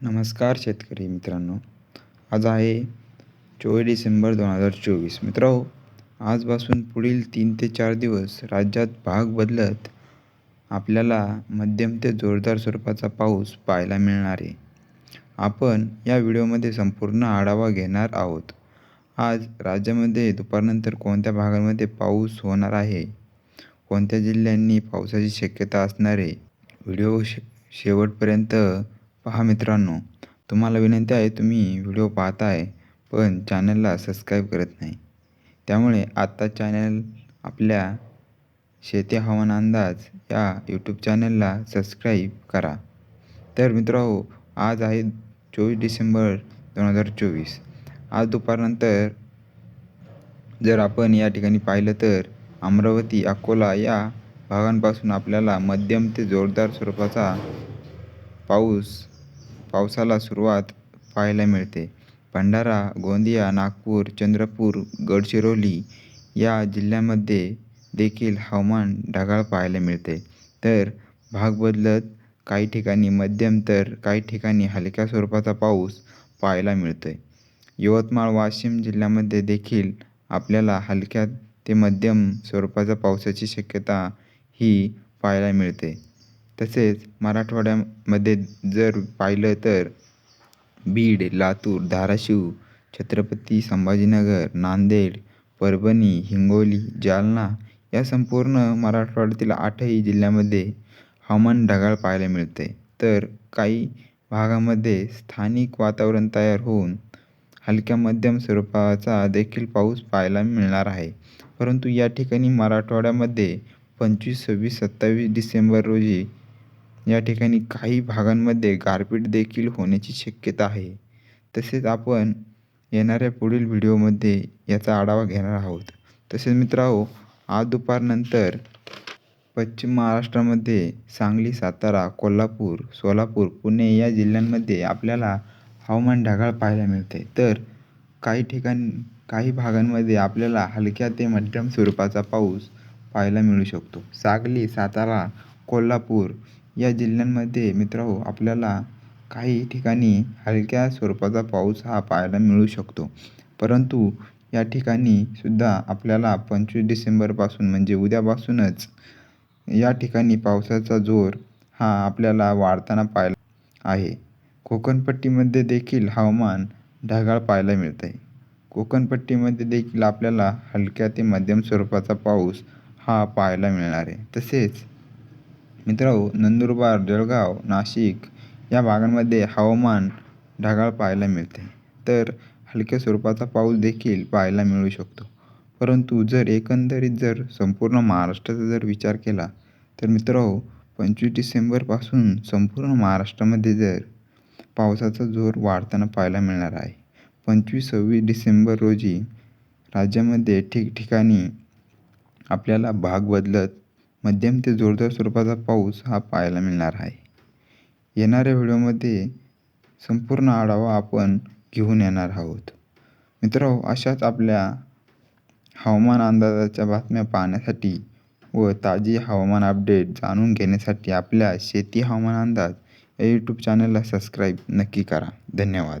नमस्कार शेतकरी मित्रांनो. आज आहे चोवीस डिसेंबर दोन हजार चोवीस. मित्रांनो आजपासून पुढील तीन ते चार दिवस राज्यात भाग बदलत आपल्याला मध्यम ते जोरदार स्वरूपाचा पाऊस पाहायला मिळणार आहे. आपण या व्हिडिओमध्ये संपूर्ण आढावा घेणार आहोत. आज राज्यामध्ये दुपारनंतर कोणत्या भागांमध्ये पाऊस होणार आहे? कोणत्या जिल्ह्यांनी पावसाची शक्यता असणार आहे? व्हिडिओ शे शेवटपर्यंत पहा मित्रांनो तुम्हाला विनंती आहे तुम्ही व्हिडिओ पाहताय पण चॅनलला सबस्क्राईब करत नाही. त्यामुळे आत्ता चॅनल आपल्या शेती हवामान अंदाज या यूट्यूब चॅनलला सबस्क्राईब करा. तर मित्रांनो आज आहे चोवीस डिसेंबर दोन हजार चोवीस. आज दुपारनंतर जर आपण या ठिकाणी पाहिलं तर अमरावती अकोला या भागांपासून आपल्याला मध्यम ते जोरदार स्वरूपाचा पाऊस पावसाला सुरुवात पाहायला मिळते. भंडारा गोंदिया नागपूर चंद्रपूर गडचिरोली या जिल्ह्यामध्ये देखील हवामान ढगाळ पाहायला मिळते. तर भाग बदलत काही ठिकाणी मध्यम तर काही ठिकाणी हलक्या स्वरूपाचा पाऊस पाहायला मिळतो आहे यवतमाळ वाशिम जिल्ह्यामध्ये देखील आपल्याला हलक्या ते मध्यम स्वरूपाच्या पावसाची शक्यता ही पाहायला मिळते. तसेच मराठवाड्यामध्ये जर पाहिलं तर बीड लातूर धाराशिव छत्रपती संभाजीनगर नांदेड परभणी हिंगोली जालना या संपूर्ण मराठवाड्यातील आठही जिल्ह्यामध्ये हवामान ढगाळ पाहायला मिळते. तर काही भागामध्ये स्थानिक वातावरण तयार होऊन हलक्या मध्यम स्वरूपाचा देखील पाऊस पाहायला मिळणार आहे. परंतु या ठिकाणी मराठवाड्यामध्ये पंचवीस सव्वीस सत्तावीस डिसेंबर रोजी या ठिकाणी काही भागांमध्ये गारपीट देखील होण्याची शक्यता आहे. तसेच आपण येणाऱ्या पुढील व्हिडिओमध्ये याचा आढावा घेणार आहोत. तसेच मित्रांनो आज दुपारनंतर पश्चिम महाराष्ट्रामध्ये सांगली सातारा कोल्हापूर सोलापूर पुणे या जिल्ह्यांमध्ये आपल्याला हवामान ढगाळ पाहायला मिळते. तर काही ठिकाणी काही भागांमध्ये आपल्याला हलक्या ते मध्यम स्वरूपाचा पाऊस पाहायला मिळू शकतो. सांगली सातारा कोल्हापूर या जिल्ह्यांमध्ये मित्रांनो आपल्याला काही ठिकाणी हलक्या स्वरूपाचा पाऊस हा पाहायला मिळू शकतो. परंतु या ठिकाणी सुद्धा आपल्याला पंचवीस डिसेंबरपासून म्हणजे उद्यापासूनच या ठिकाणी पावसाचा जोर हा आपल्याला वाढताना पाहायला आहे. कोकणपट्टीमध्ये देखील हवामान ढगाळ पाहायला मिळतं आहे कोकणपट्टीमध्ये देखील आपल्याला हलक्या ते मध्यम स्वरूपाचा पाऊस हा पाहायला मिळणार आहे. तसेच मित्रांनो नंदुरबार जळगाव नाशिक या भागांमध्ये हवामान ढगाळ पाहायला मिळते. तर हलक्या स्वरूपाचा पाऊस देखील पाहायला मिळू शकतो. परंतु जर एकंदरीत जर संपूर्ण महाराष्ट्राचा जर विचार केला तर मित्रांनो पंचवीस डिसेंबरपासून संपूर्ण महाराष्ट्रामध्ये जर पावसाचा जोर वाढताना पाहायला मिळणार आहे. पंचवीस सव्वीस डिसेंबर रोजी राज्यामध्ये ठिकठिकाणी आपल्याला भाग बदलत मध्यम ते जोरदार स्वरूपाचा पाऊस हा पाहायला मिळणार आहे. येणाऱ्या व्हिडिओमध्ये संपूर्ण आढावा आपण घेऊन येणार आहोत. मित्रांनो अशाच आपल्या हवामान अंदाजाच्या बातम्या पाहण्यासाठी व ताजी हवामान अपडेट जाणून घेण्यासाठी आपल्या शेती हवामान अंदाज या यूट्यूब चॅनलला सबस्क्राईब नक्की करा. धन्यवाद.